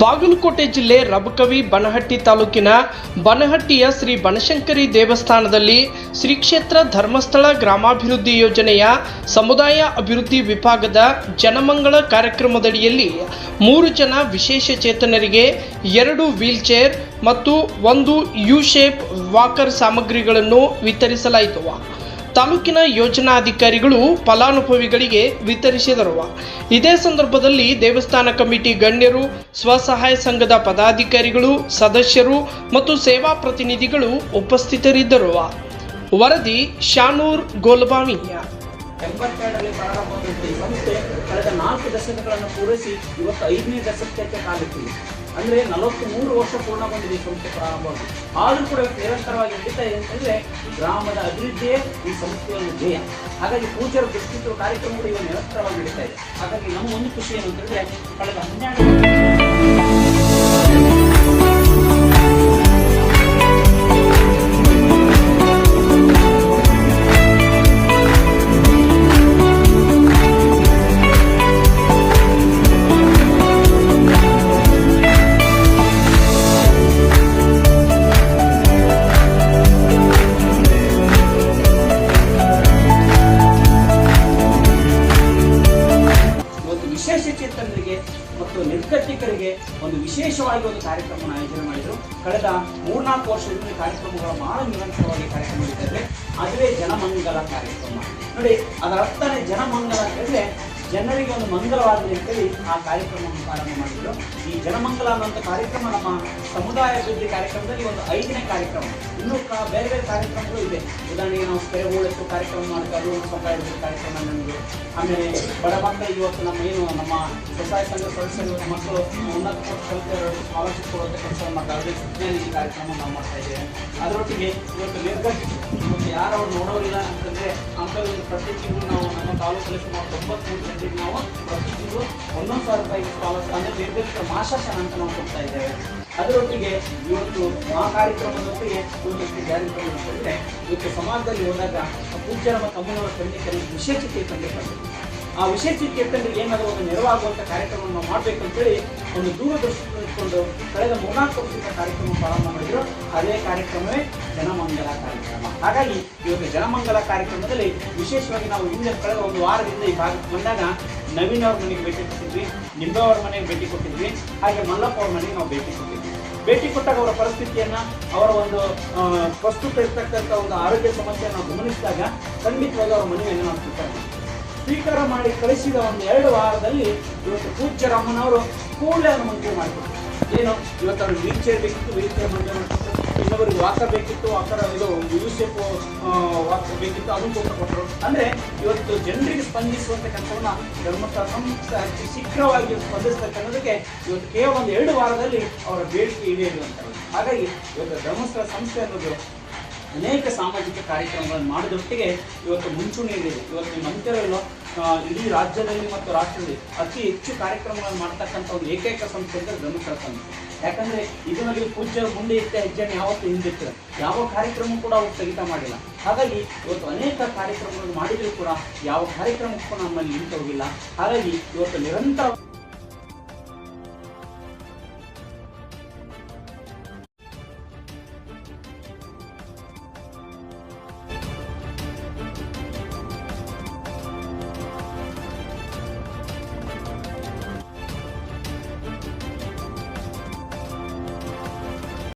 ಬಾಗಲಕೋಟೆ ಜಿಲ್ಲೆ ರಬಕವಿ ಬನಹಟ್ಟಿ ತಾಲೂಕಿನ ಬನಹಟ್ಟಿಯ ಶ್ರೀ ಬನಶಂಕರಿ ದೇವಸ್ಥಾನದಲ್ಲಿ ಶ್ರೀ ಕ್ಷೇತ್ರ ಧರ್ಮಸ್ಥಳ ಗ್ರಾಮಾಭಿವೃದ್ಧಿ ಯೋಜನೆಯ ಸಮುದಾಯ ಅಭಿವೃದ್ಧಿ ವಿಭಾಗದ ಜನಮಂಗಳ ಕಾರ್ಯಕ್ರಮದಡಿಯಲ್ಲಿ ಮೂರು ಜನ ವಿಶೇಷ ಚೇತನರಿಗೆ ಎರಡು ವೀಲ್ಚೇರ್ ಮತ್ತು ಒಂದು ಯು ಶೇಪ್ ವಾಕರ್ ಸಾಮಗ್ರಿಗಳನ್ನು ವಿತರಿಸಲಾಯಿತು. ತಾಲೂಕಿನ ಯೋಜನಾಧಿಕಾರಿಗಳು ಫಲಾನುಭವಿಗಳಿಗೆ ವಿತರಿಸಿದರು ಇದೇ ಸಂದರ್ಭದಲ್ಲಿ ದೇವಸ್ಥಾನ ಕಮಿಟಿ ಗಣ್ಯರು, ಸ್ವಸಹಾಯ ಸಂಘದ ಪದಾಧಿಕಾರಿಗಳು, ಸದಸ್ಯರು ಮತ್ತು ಸೇವಾ ಪ್ರತಿನಿಧಿಗಳು ಉಪಸ್ಥಿತರಿದ್ದರು ವರದಿ ಶಾನೂರ್ ಗೋಲ್ಬಾವಿಯ. ಎಂಬತ್ತೆರಡರಲ್ಲಿ ಪ್ರಾರಂಭವಾದಂತಹ ಈ ಸಂಸ್ಥೆ ಕಳೆದ ನಾಲ್ಕು ದಶಕಗಳನ್ನು ಪೂರೈಸಿ ಇವತ್ತು ಐದನೇ ದಶಕಕ್ಕೆ ಕಾಲಿಟ್ಟಿದೆ. ಅಂದರೆ ನಲವತ್ತು ಮೂರು ವರ್ಷ ಪೂರ್ಣಗೊಂಡಿದೆ ಈ ಸಂಸ್ಥೆ ಪ್ರಾರಂಭವಾಗಿ. ಆದರೂ ಕೂಡ ನಿರಂತರವಾಗಿ ನಡೀತಾ ಇದೆ ಅಂತಂದರೆ ಗ್ರಾಮದ ಅಭಿವೃದ್ಧಿಯೇ ಈ ಸಂಸ್ಥೆಯ ಧ್ಯೇಯ. ಹಾಗಾಗಿ ಪೂಜಾರ ದೃಷ್ಟಿತ್ವ ಕಾರ್ಯಕ್ರಮಗಳು ಇವಾಗ ನಿರಂತರವಾಗಿ ನಡೀತಾ ಇದೆ. ಹಾಗಾಗಿ ನಮ್ಮ ಒಂದು ಖುಷಿ ಏನು ಅಂತಂದರೆ ಕಳೆದ ಹನ್ನೆರಡು ವಿಶೇಷವಾಗಿ ಒಂದು ಕಾರ್ಯಕ್ರಮವನ್ನು ಆಯೋಜನೆ ಮಾಡಿದರು. ಕಳೆದ ಮೂರ್ನಾಲ್ಕು ವರ್ಷದಿಂದ ಕಾರ್ಯಕ್ರಮಗಳು ಬಹಳ ನಿರಂತರವಾಗಿ ಕಾರ್ಯಕ್ರಮ ಇದ್ದಾರೆ ಇದೆ. ಅದುವೇ ಜನಮಂಗಲ ಕಾರ್ಯಕ್ರಮ. ನೋಡಿ, ಅದರ ಅರ್ಥನೇ ಜನಮಂಗಲ ಅಂತಂದ್ರೆ ಜನರಿಗೆ ಒಂದು ಮಂಗಲವಾಗಲಿ ಅಂತೇಳಿ ಆ ಕಾರ್ಯಕ್ರಮವನ್ನು ಪ್ರಾರಂಭ ಮಾಡಿದ್ರು. ಈ ಜನಮಂಗಲ ಅನ್ನುವಂಥ ಕಾರ್ಯಕ್ರಮ ನಮ್ಮ ಸಮುದಾಯ ಅಭಿವೃದ್ಧಿ ಕಾರ್ಯಕ್ರಮದಲ್ಲಿ ಒಂದು ಐದನೇ ಕಾರ್ಯಕ್ರಮ. ಇನ್ನೂ ಬೇರೆ ಬೇರೆ ಕಾರ್ಯಕ್ರಮಗಳು ಇದೆ. ಉದಾಹರಣೆಗೆ ನಾವು ಕೆರೆ ಹೂಳೆತ್ತು ಕಾರ್ಯಕ್ರಮ ಮಾಡ್ತಾ ಅದು ಸಮುದಾಯ ಅಭಿವೃದ್ಧಿ ಕಾರ್ಯಕ್ರಮ ನಮಗೆ ಆಮೇಲೆ ಬಡ ಮಕ್ಕಳು ಇವತ್ತು ನಮ್ಮ ಏನು, ನಮ್ಮ ಸ್ವಸಹಾಯ ಸಂಘ ಸದಸ್ಯರು ಮಕ್ಕಳು ಉನ್ನತ ಕಲಿತರು ಸ್ಕಾಲರ್ಶಿಪ್ ಕೊಡುವಂಥ ಕೆಲಸವನ್ನು ಮಾಡ್ತಾರೆ ಈ ಕಾರ್ಯಕ್ರಮ ನಾವು ಮಾಡ್ತಾ ಇದ್ದೇವೆ. ಅದರೊಟ್ಟಿಗೆ ಇವತ್ತು ನಿರ್ಗತಿ ಇವತ್ತು ಯಾರು ಅವ್ರು ನೋಡೋರಿಲ್ಲ ಅಂತಂದರೆ ಅಂಥದ್ದು ಒಂದು ಪ್ರತಿ ತಿಂಗಳು ನಾವು ನಮ್ಮ ತಾಲೂಕಲ್ಲಿ ಸುಮಾರು ತೊಂಬತ್ಮೂರು ಜನರಿಗೆ ನಾವು. ಪ್ರತಿ ತಿಂಗಳು ಒಂದೊಂದು ಸಾವಿರ ರೂಪಾಯಿ ಸ್ಕಾಲರ್ಶಿಪ್ ಅಂದರೆ ಬೇರೆ ಮಾಶಾಸನ ಅಂತ ನಾವು ಕೊಡ್ತಾ ಇದ್ದೇವೆ. ಅದರೊಟ್ಟಿಗೆ ಇವತ್ತು ಆ ಕಾರ್ಯಕ್ರಮದೊಟ್ಟಿಗೆ ಒಂದಷ್ಟು ಅಂತಂದ್ರೆ ಇವತ್ತು ಸಮಾಜದಲ್ಲಿ ಹೋದಾಗ ಪೂಜ್ಯರ ಮತ್ತು ಅಮ್ಮನವರ ಖಂಡಿತರಿಗೆ ವಿಶೇಷತೆ ತಂದಿರ್ತಾರೆ ಆ ವಿಶೇಷ ಚೇತನರಿಗೆ ಏನಾದರೂ ಒಂದು ನೆರವಾಗುವಂಥ ಕಾರ್ಯಕ್ರಮವನ್ನು ಮಾಡಬೇಕು ಅಂತೇಳಿ ಒಂದು ದೂರದರ್ಶನ ಇಟ್ಕೊಂಡು ಕಳೆದ ಮೂರ್ನಾಲ್ಕು ವರ್ಷದ ಕಾರ್ಯಕ್ರಮ ಪ್ರಾರಂಭ ಮಾಡಿದ್ರು. ಅದೇ ಕಾರ್ಯಕ್ರಮವೇ ಜನಮಂಗಲ ಕಾರ್ಯಕ್ರಮ. ಹಾಗಾಗಿ ಇವತ್ತು ಜನಮಂಗಲ ಕಾರ್ಯಕ್ರಮದಲ್ಲಿ ವಿಶೇಷವಾಗಿ ನಾವು ಹಿಂದೆ ಕಳೆದ ಒಂದು ವಾರದಿಂದ ಈ ಭಾಗಕ್ಕೆ ಬಂದಾಗ ನವೀನ್ ಅವ್ರ ಮನೆಗೆ ಭೇಟಿ ಕೊಟ್ಟಿದ್ವಿ, ನಿಂಬೆ ಅವ್ರ ಮನೆಗೆ ಭೇಟಿ ಕೊಟ್ಟಿದ್ವಿ, ಹಾಗೆ ಮಲ್ಲಪ್ಪ ಅವ್ರ ಮನೆಗೆ ನಾವು ಭೇಟಿ ಕೊಟ್ಟಿದ್ವಿ. ಭೇಟಿ ಕೊಟ್ಟಾಗ ಅವರ ಪರಿಸ್ಥಿತಿಯನ್ನು, ಅವರ ಒಂದು ಪ್ರಸ್ತುತ ಇರ್ತಕ್ಕಂಥ ಒಂದು ಆರೋಗ್ಯ ಸಮಸ್ಯೆಯನ್ನು ಗಮನಿಸಿದಾಗ ಖಂಡಿತವಾಗಿ ಅವರ ಮನೆಯನ್ನು ನಾವು. ಸ್ವೀಕಾರ ಮಾಡಿ ಕಳಿಸಿದ ಒಂದು ಎರಡು ವಾರದಲ್ಲಿ ಇವತ್ತು ಪೂಜ್ಯ ರಾಮನವರು ಕೂಡಲೇ ಅದನ್ನು ಮಂಜೂರು ಮಾಡಿಕೊಟ್ರು ಏನು ಇವತ್ತು ಅವ್ರಿಗೆ ವೀಲ್ ಚೇರ್ ಬೇಕಿತ್ತು ವೀಲ್ ಚೇರ್ ಮಂಜೂರು ಮಾಡಿಕೊಟ್ರು ಇನ್ನೊಬ್ಬರಿಗೆ ವಾಸ ಬೇಕಿತ್ತು ವಾಕರ್ ಇದು ಯೂಸೆಫ್ ವಾಕರ್ ಬೇಕಿತ್ತು, ಅದನ್ನು ಕೂಡ ಕೊಟ್ಟರು ಅಂದರೆ ಇವತ್ತು ಜನರಿಗೆ ಸ್ಪಂದಿಸುವಂಥ ಕೆಲಸವನ್ನು ಧರ್ಮಸ್ಥಳ ಸಂಸ್ಥೆ ಅತಿ ಶೀಘ್ರವಾಗಿ ಸ್ಪಂದಿಸ್ತಕ್ಕಂಥದಕ್ಕೆ ಇವತ್ತು ಕೇವಲ ಒಂದು ಎರಡು ವಾರದಲ್ಲಿ ಅವರ ಬೇಡಿಕೆ ಈಡೇರುವಂಥದ್ದು ಹಾಗಾಗಿ ಇವತ್ತು ಧರ್ಮಸ್ಥಳ ಸಂಸ್ಥೆ ಅನ್ನೋದು ಅನೇಕ ಸಾಮಾಜಿಕ ಕಾರ್ಯಕ್ರಮಗಳನ್ನು ಮಾಡಿದೊಟ್ಟಿಗೆ ಇವತ್ತು ಮುಂಚೂಣಿಯಲ್ಲಿದೆ ಇವತ್ತು ನಿಮ್ಮ ಇಡೀ ರಾಜ್ಯದಲ್ಲಿ ಮತ್ತು ರಾಷ್ಟ್ರದಲ್ಲಿ ಅತಿ ಹೆಚ್ಚು ಕಾರ್ಯಕ್ರಮಗಳನ್ನು ಮಾಡ್ತಕ್ಕಂಥ ಒಂದು ಏಕೈಕ ಸಂಸ್ಥೆ ಅಂದರೆ ಧರ್ಮಸ್ಥಳ ಸಂಸ್ಥೆ. ಯಾಕಂದ್ರೆ ಇದರಲ್ಲಿ ಪೂಜ್ಯ ಮುಂದೆ ಇತ್ತೆ, ಹೆಜ್ಜೆನ ಯಾವತ್ತೂ ಹಿಂದಿತ್ತು ಯಾವ ಕಾರ್ಯಕ್ರಮ ಕೂಡ ಅವರು ಸ್ಥಗಿತ ಮಾಡಿಲ್ಲ. ಹಾಗಾಗಿ ಇವತ್ತು ಅನೇಕ ಕಾರ್ಯಕ್ರಮಗಳನ್ನು ಮಾಡಿದರೂ ಕೂಡ ಯಾವ ಕಾರ್ಯಕ್ರಮಕ್ಕೂ ನಮ್ಮಲ್ಲಿ ನಿಂತು ಹೋಗಿಲ್ಲ ಹಾಗಾಗಿ ಇವತ್ತು ನಿರಂತರ